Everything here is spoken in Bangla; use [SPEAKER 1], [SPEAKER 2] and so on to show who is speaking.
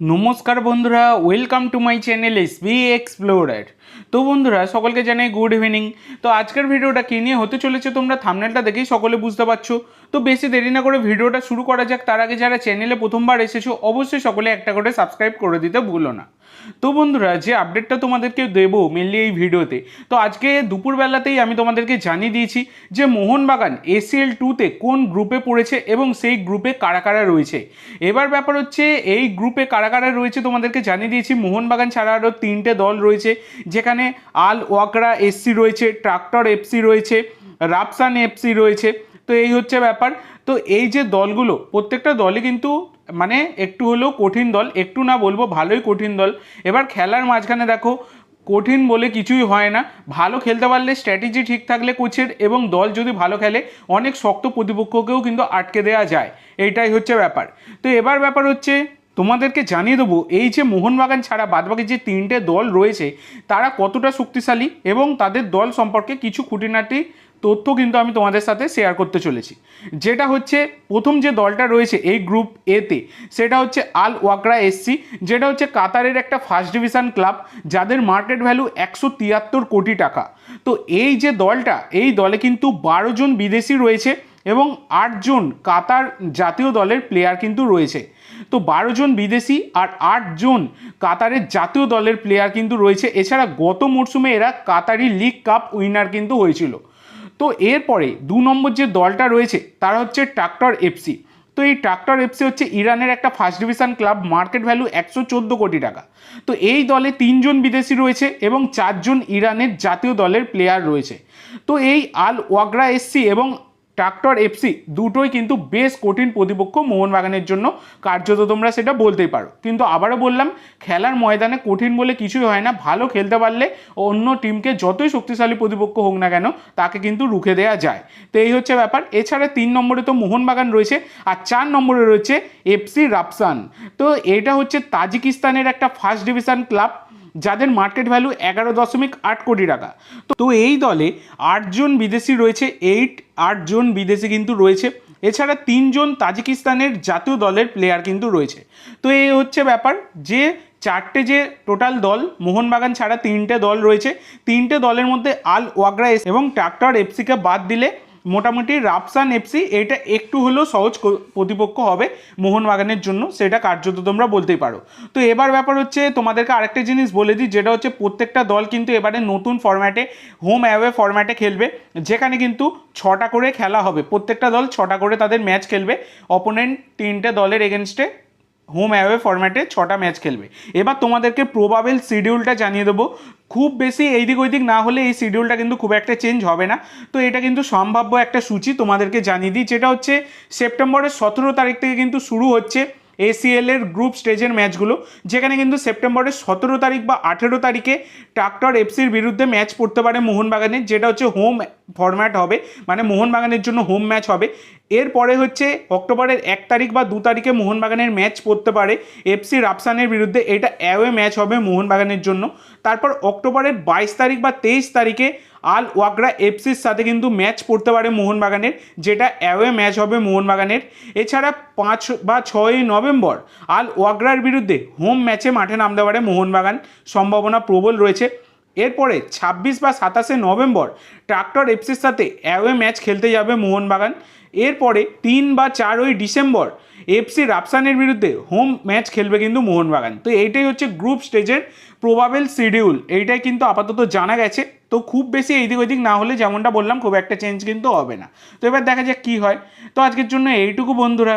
[SPEAKER 1] নমস্কার বন্ধুরা welcome to my channel S B explorer তো বন্ধুরা, সকলকে জানাই গুড ইভিনিং তো আজকের ভিডিওটা কী নিয়ে হতে চলেছে তোমরা থামনেলটা দেখেই সকলে বুঝতে পারছ। তো বেশি দেরি না করে ভিডিওটা শুরু করা যাক। তার আগে যারা চ্যানেলে প্রথমবার এসেছ, অবশ্যই সকলে একটা করে সাবস্ক্রাইব করে দিতে ভুলো না। তো বন্ধুরা, যে আপডেটটা তোমাদেরকে দেবো মেনলি এই ভিডিওতে, তো আজকে দুপুরবেলাতেই আমি তোমাদেরকে জানিয়ে দিয়েছি যে মোহনবাগান এসিএল টুতে কোন গ্রুপে পড়েছে এবং সেই গ্রুপে কারা কারা রয়েছে। এবার ব্যাপার হচ্ছে, এই গ্রুপে কারা কারা রয়েছে তোমাদেরকে জানিয়ে দিয়েছি। মোহনবাগান ছাড়া আরও তিনটে দল রয়েছে, যেখানে আল ওয়াকরা এসসি রয়েছে, ট্রাক্টর এফসি রয়েছে, রাপসান এফসি রয়েছে। তো এই হচ্ছে ব্যাপার। তো এই যে দলগুলো, প্রত্যেকটা দলই কিন্তু মানে একটু হলেও কঠিন দল, একটু না বলব ভালোই কঠিন দল। এবার খেলার মাঝখানে দেখো, কঠিন বলে কিছুই হয় না। ভালো খেলতে পারলে স্ট্র্যাটেজি ঠিক থাকলে কোচের এবং দল যদি ভালো খেলে, অনেক শক্ত প্রতিপক্ষকেও কিন্তু আটকে দেওয়া যায়। এইটাই হচ্ছে ব্যাপার। তো এবার ব্যাপার হচ্ছে তোমাদেরকে জানিয়ে দেবো, এই যে মোহনবাগান ছাড়া বাদবাকি যে তিনটে দল রয়েছে, তারা কতটা শক্তিশালী এবং তাদের দল সম্পর্কে কিছু খুঁটিনাটি তথ্য কিন্তু আমি তোমাদের সাথে শেয়ার করতে চলেছি। যেটা হচ্ছে প্রথম যে দলটা রয়েছে এই গ্রুপ এতে সেটা হচ্ছে আল ওয়াকরা এসসি যেটা হচ্ছে কাতারের একটা ফার্স্ট ডিভিশন ক্লাব যাদের মার্কেট ভ্যালু একশো তিয়াত্তর কোটি টাকা। তো এই যে দলটা, এই দলে কিন্তু বারো জন বিদেশি রয়েছে এবং আটজন কাতার জাতীয় দলের প্লেয়ার কিন্তু রয়েছে। তো বারো জন বিদেশি আর আটজন কাতারের জাতীয় দলের প্লেয়ার কিন্তু রয়েছে। এছাড়া গত মরশুমে এরা কাতারি লিগ কাপ উইনার কিন্তু হয়েছিল। তো এরপরে দু নম্বর যে দলটা রয়েছে, তারা হচ্ছে ট্রাক্টর এফসি তো এই ট্রাক্টর এফসি হচ্ছে ইরানের একটা first division club market value একশো চোদ্দ কোটি টাকা। তো এই দলে তিনজন বিদেশি রয়েছে এবং চারজন ইরানের জাতীয় দলের প্লেয়ার রয়েছে। তো এই আল ওয়াগরা এসসি এবং ট্রাক্টর এফসি দুটোই কিন্তু বেশ কঠিন প্রতিপক্ষ মোহনবাগানের জন্য। কার্যত তোমরা সেটা বলতেই পারো। কিন্তু আবারও বললাম, খেলার ময়দানে কঠিন বলে কিছুই হয় না। ভালো খেলতে পারলে অন্য টিমকে যতই শক্তিশালী প্রতিপক্ষ হোক না কেন, তাকে কিন্তু রুখে দেওয়া যায়। তো এই হচ্ছে ব্যাপার। এছাড়া তিন নম্বরে তো মোহনবাগান রয়েছে আর চার নম্বরে রয়েছে এফসি রাপসান তো এটা হচ্ছে তাজিকিস্তানের একটা ফার্স্ট ডিভিশন ক্লাব যাদের মার্কেট ভ্যালু এগারো দশমিক আট কোটি টাকা। তো এই দলে আটজন বিদেশি রয়েছে এইট আটজন বিদেশি কিন্তু রয়েছে। এছাড়া তিনজন তাজিকিস্তানের জাতীয় দলের প্লেয়ার কিন্তু রয়েছে। তো এই হচ্ছে ব্যাপার যে চারটে যে টোটাল দল, মোহনবাগান ছাড়া তিনটে দল রয়েছে। তিনটে দলের মধ্যে আল ওয়াগরা এবং ট্রাক্টর এফসিকে বাদ দিলে মোটামুটি রাপসান এফসি এটা একটু হলেও সহজ প্রতিপক্ষ হবে মোহনবাগানের জন্য, সেটা কার্যত তোমরা বলতেই পারো। তো এবার ব্যাপার হচ্ছে, তোমাদেরকে আরেকটা জিনিস বলে দিই, যেটা হচ্ছে প্রত্যেকটা দল কিন্তু এবারে নতুন ফরম্যাটে হোম অ্যাওয়ে ফরম্যাটে খেলবে, যেখানে কিন্তু ছটা করে খেলা হবে। প্রত্যেকটা দল ছটা করে তাদের ম্যাচ খেলবে। অপোনেন্ট তিনটে দলের এগেনস্টে হোম অ্যাওয়ে ফরম্যাটে ছটা ম্যাচ খেলবে। এবার তোমাদেরকে প্রবাবেল শিডিউলটা জানিয়ে দেবো। খুব বেশি এইদিক ওইদিক না হলে এই শিডিউলটা কিন্তু খুব একটা চেঞ্জ হবে না। তো এটা কিন্তু সম্ভাব্য একটা সূচি তোমাদেরকে জানিয়ে দিই, যেটা হচ্ছে সেপ্টেম্বরের সতেরো তারিখ থেকে কিন্তু শুরু হচ্ছে এসিএল এর গ্রুপ স্টেজের ম্যাচগুলো, যেখানে কিন্তু সেপ্টেম্বরের সতেরো তারিখ বা আঠেরো তারিখে ট্রাক্টর এফসির বিরুদ্ধে ম্যাচ পড়তে পারে মোহনবাগানের যেটা হচ্ছে হোম ফরম্যাট হবে মানে মোহনবাগানের জন্য হোম ম্যাচ হবে। এরপরে হচ্ছে অক্টোবরের এক তারিখ বা দু তারিখে মোহনবাগানের ম্যাচ পড়তে পারে এফসি রাপসানের বিরুদ্ধে। এটা অ্যাওয়ে ম্যাচ হবে মোহনবাগানের জন্য। তারপর অক্টোবরের বাইশ তারিখ বা তেইশ তারিখে আল ওয়াগরা এফসির সাথে কিন্তু ম্যাচ পড়তে পারে মোহনবাগানের, যেটা অ্যাওয়ে ম্যাচ হবে মোহনবাগানের। এছাড়া পাঁচ বা ছয়ই নভেম্বর আল ওয়াগরার বিরুদ্ধে হোম ম্যাচে মাঠে নামতে পারে মোহনবাগান। সম্ভাবনা প্রবল রয়েছে। এরপরে ছাব্বিশ বা সাতাশে নভেম্বর ট্রাক্টর এফসির সাথে অ্যাওয়ে ম্যাচ খেলতে যাবে মোহনবাগান। এরপরে তিন বা চারই ডিসেম্বর এফসি রাপসানের বিরুদ্ধে হোম ম্যাচ খেলবে কিন্তু মোহনবাগান। তো এইটাই হচ্ছে গ্রুপ স্টেজের প্রবাবেল শিডিউল। এইটাই কিন্তু আপাতত জানা গেছে। তো খুব বেশি এইদিক ওইদিক না হলে যেমনটা বললাম, খুব একটা চেঞ্জ কিন্তু হবে না। তো এবার দেখা যাক কী হয়। তো আজকের জন্য এইটুকু বন্ধুরা।